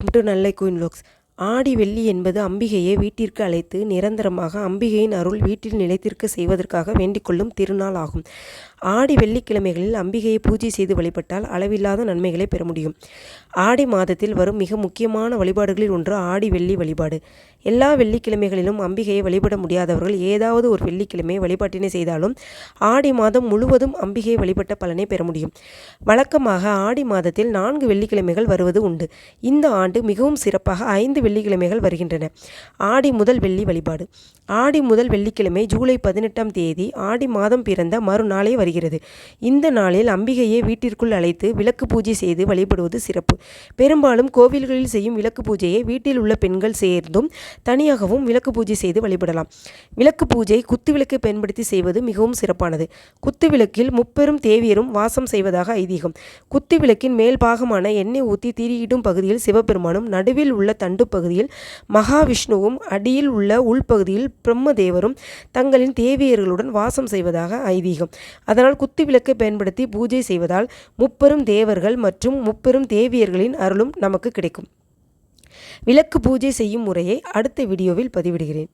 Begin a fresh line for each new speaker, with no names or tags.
To நல்லை queen vlogs ஆடி வெள்ளி என்பது அம்பிகையை வீட்டிற்கு அழைத்து நிரந்தரமாக அம்பிகையின் அருள் வீட்டில் நிலைத்திருக்க செய்வதற்காக வேண்டிக்கொள்ளும் திருநாள் ஆகும் ஆடி வெள்ளிக்கிழமைகளில் அம்பிகையை பூஜை செய்து வழிபட்டால் அளவில்லாத நன்மைகளை பெற முடியும். ஆடி மாதத்தில் வரும் மிக முக்கியமான வழிபாடுகளில் ஒன்று ஆடி வெள்ளி வழிபாடு. எல்லா வெள்ளிக்கிழமைகளிலும் அம்பிகையை வழிபட முடியாதவர்கள் ஏதாவது ஒரு வெள்ளிக்கிழமை வழிபாட்டினை செய்தாலும் ஆடி மாதம் முழுவதும் அம்பிகையை வழிபட்ட பலனை பெற முடியும். வழக்கமாக ஆடி மாதத்தில் நான்கு வெள்ளிக்கிழமைகள் வருவது உண்டு. இந்த ஆண்டு மிகவும் சிறப்பாக ஐந்து வெள்ளிக்கிழமைகள் வருகின்றன. ஆடி முதல் வெள்ளி வழிபாடு. ஆடி முதல் வெள்ளிக்கிழமை ஜூலை பதினெட்டாம் தேதி ஆடி மாதம் பிறந்த மறுநாளே வருகிறது. இந்த நாளில் அம்பிகையை வீட்டிற்குள் அழைத்து விளக்கு பூஜை செய்து வழிபடுவது சிறப்பு. பெரும்பாலும் கோவில்களில் செய்யும் விளக்கு பூஜையை வீட்டில் உள்ள பெண்கள் சேர்ந்தும் தனியாகவும் விளக்கு பூஜை செய்து வழிபடலாம். விளக்கு பூஜை குத்து விளக்கை பயன்படுத்தி செய்வது மிகவும் சிறப்பானது. குத்து விளக்கில் முப்பெரும் தேவியரும் வாசம் செய்வதாக ஐதீகம். குத்து விளக்கின் மேல் பாகமான எண்ணெய் ஊற்றி திரியிடும் பகுதியில் சிவபெருமானும் நடுவில் உள்ள தண்டு பகுதியில் மகாவிஷ்ணுவும் அடியில் உள்ள உள்பகுதியில் பிரம்மதேவரும் தங்களின் தேவியர்களுடன் வாசம் செய்வதாக ஐதீகம். அதனால் குத்து விளக்கை பயன்படுத்தி பூஜை செய்வதால் முப்பெரும் தேவர்கள் மற்றும் முப்பெரும் தேவியர்களின் அருளும் நமக்கு கிடைக்கும். விளக்கு பூஜை செய்யும் முறையை அடுத்த வீடியோவில் பதிவிடுகிறேன்.